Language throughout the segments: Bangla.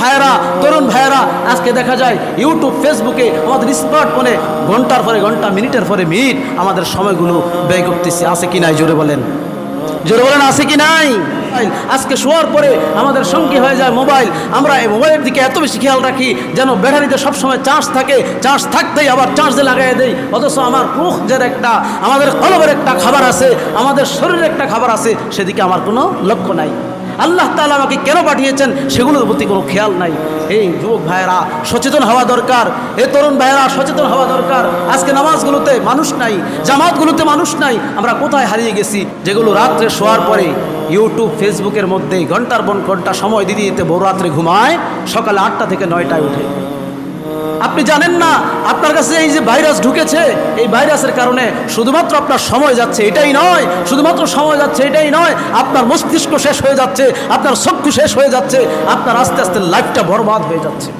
ভাইয়েরা, তরুণ ভাইয়েরা, আজকে দেখা যায় ইউটিউব ফেসবুকে আমাদের স্মার্টফোনে ঘণ্টার পরে ঘণ্টা, মিনিটের পরে মিনিট আমাদের সময়গুলো ব্যয় করতেছি। আছে কি নাই? জোরে বলেন। জোরে বলেন, আছে কি নাই? আজকে শোয়ার পরে আমাদের সঙ্গী হয়ে যায় মোবাইল। আমরা এই মোবাইলের দিকে এত বেশি খেয়াল রাখি যেন ব্যাটারিতে সবসময় চার্জ থাকে। চার্জ থাকতেই আবার চার্জে লাগাই দেই। অথচ আমার রুখের একটা, আমাদের কলবের একটা খাবার আছে, আমাদের শরীরের একটা খাবার আছে, সেদিকে আমার কোনো লক্ষ্য নাই। আল্লাহ তালা আমাকে কেন পাঠিয়েছেন সেগুলোর প্রতি কোনো খেয়াল নাই। এই যুবক ভাইয়েরা, সচেতন হওয়া দরকার। এ তরুণ ভাইয়েরা, সচেতন হওয়া দরকার। আজকে নামাজগুলোতে মানুষ নাই, জামাতগুলোতে মানুষ নাই। আমরা কোথায় হারিয়ে গেছি? যেগুলো রাত্রে শোয়ার পরে ইউটিউব, ফেসবুকের মধ্যে ঘণ্টার বন ঘণ্টা সময় দিদি এতে বড় রাত্রে ঘুমায়, সকালে আটটা থেকে নয়টায় উঠে। আপনি জানেন না, আপনার কাছে এই যে ভাইরাস ঢুকেছে, এই ভাইরাসের কারণে শুধুমাত্র আপনার সময় যাচ্ছে, এটাই নয়, শুধুমাত্র সময় যাচ্ছে, এটাই নয়, আপনার মস্তিষ্ক শেষ হয়ে যাচ্ছে, আপনার চক্ষু শেষ হয়ে যাচ্ছে, আপনার আস্তে আস্তে লাইফটা বরবাদ হয়ে যাচ্ছে।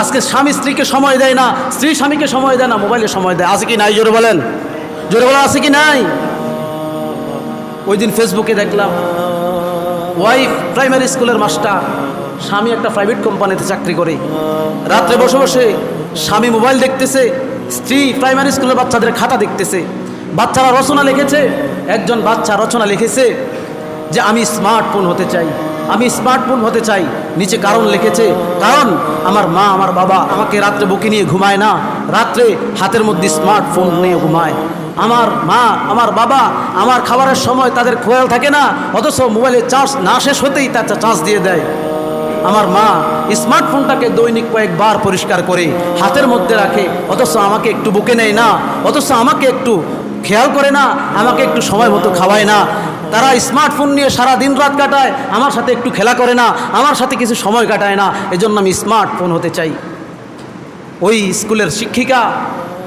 আজকে স্বামী স্ত্রীকে সময় দেয় না, স্ত্রী স্বামীকে সময় দেয় না, মোবাইলে সময় দেয়। আছে কি নাই? জোরে বলেন। জোরে বলেন, আছে কি নাই? ওই দিন ফেসবুকে দেখলাম ওয়াইফ প্রাইমারি স্কুলের মাস্টার স্বামী একটা প্রাইভেট কোম্পানিতে চাকরি করে। রাত্রে বসে বসে স্বামী মোবাইল দেখতেছে, স্ত্রী প্রাইমারি স্কুলের বাচ্চাদের খাতা দেখতেছে। বাচ্চারা রচনা লিখেছে, একজন বাচ্চা রচনা লিখেছে যে, আমি স্মার্টফোন হতে চাই, আমি স্মার্টফোন হতে চাই। নিচে কারণ লিখেছে, কারণ আমার মা, আমার বাবা আমাকে রাত্রে বুকে নিয়ে ঘুমায় না, রাত্রে হাতের মধ্যে স্মার্টফোন নিয়ে ঘুমায়। আমার মা, আমার বাবা, আমার খাবারের সময় তাদের খোয়াল থাকে না, অথচ মোবাইলে চার্জ না শেষ হতেই তার চার্জ দিয়ে দেয়। আমার মা স্মার্টফোনটাকে দৈনিক কয়েকবার পরিষ্কার করে হাতের মধ্যে রাখে, অথচ আমাকে একটু বুকে নেয় না, অথচ আমাকে একটু খেয়াল করে না, আমাকে একটু সময় মতো খাওয়ায় না। তারা স্মার্টফোন নিয়ে সারা দিন রাত কাটায়, আমার সাথে একটু খেলা করে না, আমার সাথে কিছু সময় কাটায় না, এজন্য আমি স্মার্টফোন হতে চাই। ওই স্কুলের শিক্ষিকা,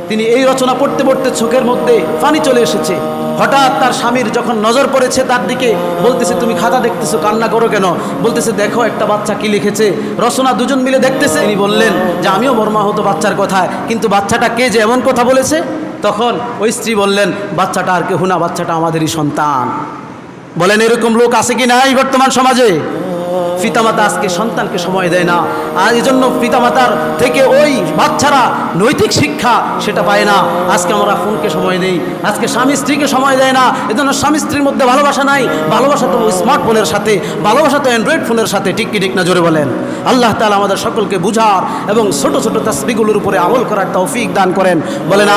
তিনি এই রচনা পড়তে পড়তে চোখের মধ্যে পানি চলে এসেছে। হঠাৎ তার স্বামীর যখন নজর পড়েছে তার দিকে, বলতেছে, তুমি খাতা দেখতেছো, কান্না করো কেন? বলতেছে, দেখো, একটা বাচ্চা কি লিখেছে? রসনা দুজন মিলে দেখতেছে। তিনি বললেন যে, আমিও মর্মাহত বাচ্চার কথায়, কিন্তু বাচ্চাটা কে যে এমন কথা বলেছে? তখন ওই স্ত্রী বললেন, বাচ্চাটা আর কেহ না, বাচ্চাটা আমাদেরই সন্তান। বলেন, এরকম লোক আছে কি নাই বর্তমান সমাজে? পিতামাতা আজকে সন্তানকে সময় দেয় না। আর এই জন্য পিতামাতার থেকে ওই বাচ্চারা নৈতিক শিক্ষা সেটা পায় না। আজকে আমরা ফোনকে সময় দেই, আজকে স্বামী স্ত্রীকে সময় দেয় না। এজন্য স্বামী স্ত্রীর মধ্যে ভালোবাসা নাই। ভালোবাসা তো স্মার্টফোনের সাথে, ভালোবাসা তো অ্যান্ড্রয়েড ফোনের সাথে, ঠিক কি ঠিক না জোরে বলেন? আল্লাহ তালা আমাদের সকলকে বুঝার এবং ছোট ছোট তাসবিগুলোর উপরে আমল করার তৌফিক দান করেন। বলেন